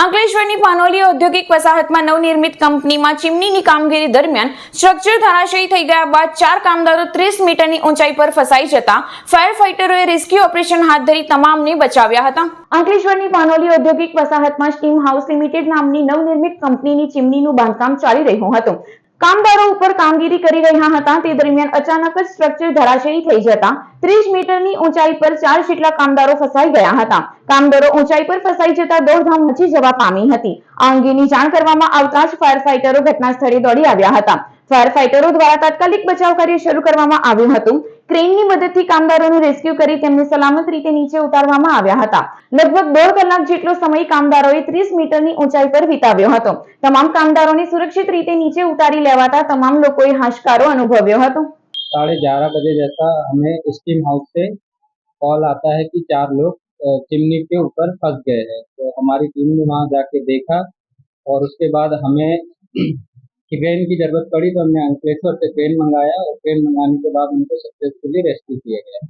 અંકલેશ્વરની પાનોલી ઔદ્યોગિક વસાહતમાં નવનિર્મિત કંપનીમાં ચીમનીની કામગીરી દરમિયાન સ્ટ્રક્ચર ધરાશયી થઈ ગયા બાદ ચાર કામદારો ત્રીસ મીટરની ઊંચાઈ પર ફસાઈ જતા ફાયર ફાઈટરોએ રેસ્ક્યુ ઓપરેશન હાથ ધરી તમામને બચાવ્યા હતા. અંકલેશ્વરની પાનોલી ઔદ્યોગિક વસાહતમાં સ્ટીમ હાઉસ લિમિટેડ નામની નવનિર્મિત કંપનીની ચીમનીનું બાંધકામ ચાલી રહ્યું હતું. કામદારો ઉપર કામગીરી કરી રહ્યા હતા. તે દરમિયાન અચાનક જ સ્ટ્રક્ચર ધરાશયી થઈ જતા ત્રીસ મીટરની ઊંચાઈ પર ચાર જેટલા કામદારો ફસાઈ ગયા હતા. કામદારો ઊંચાઈ પર ફસાઈ જતા દોડધામ મચી જવા પામી હતી. આ અંગેની જાણ કરવામાં આવતા જ ફાયર ફાઇટરો ઘટના સ્થળે દોડી આવ્યા હતા. ફાયર ફાઈટરો દ્વારા તાત્કાલિક બચાવ કાર્ય શરૂ કરવામાં આવ્યું હતું. ક્રેનની મદદથી કામદારોનું રેસ્ક્યુ કરી તેમને સલામત રીતે નીચે ઉતારવામાં આવ્યા હતા લગભગ દોઢ કલાક જેટલો સમય કામદારોએ ત્રીસ મીટરની ઊંચાઈ પર વિતાવ્યો હતો તમામ કામદારોને સુરક્ષિત રીતે નીચે ઉતારી લેવાતા તમામ લોકોએ હાશકારો અનુભવ્યો હતો साढ़े ग्यारह बजे जैसा हमें स्टीम हाउस से कॉल आता है कि चार लोग अ, चिमनी के ऊपर फंस गए हैं तो हमारी टीम ने वहाँ जाके देखा और उसके बाद हमें क्रेन की जरूरत पड़ी तो हमने अंकलेश्वर से क्रेन मंगाया और क्रेन मंगाने के बाद उनको सक्सेसफुली रेस्क्यू किया गया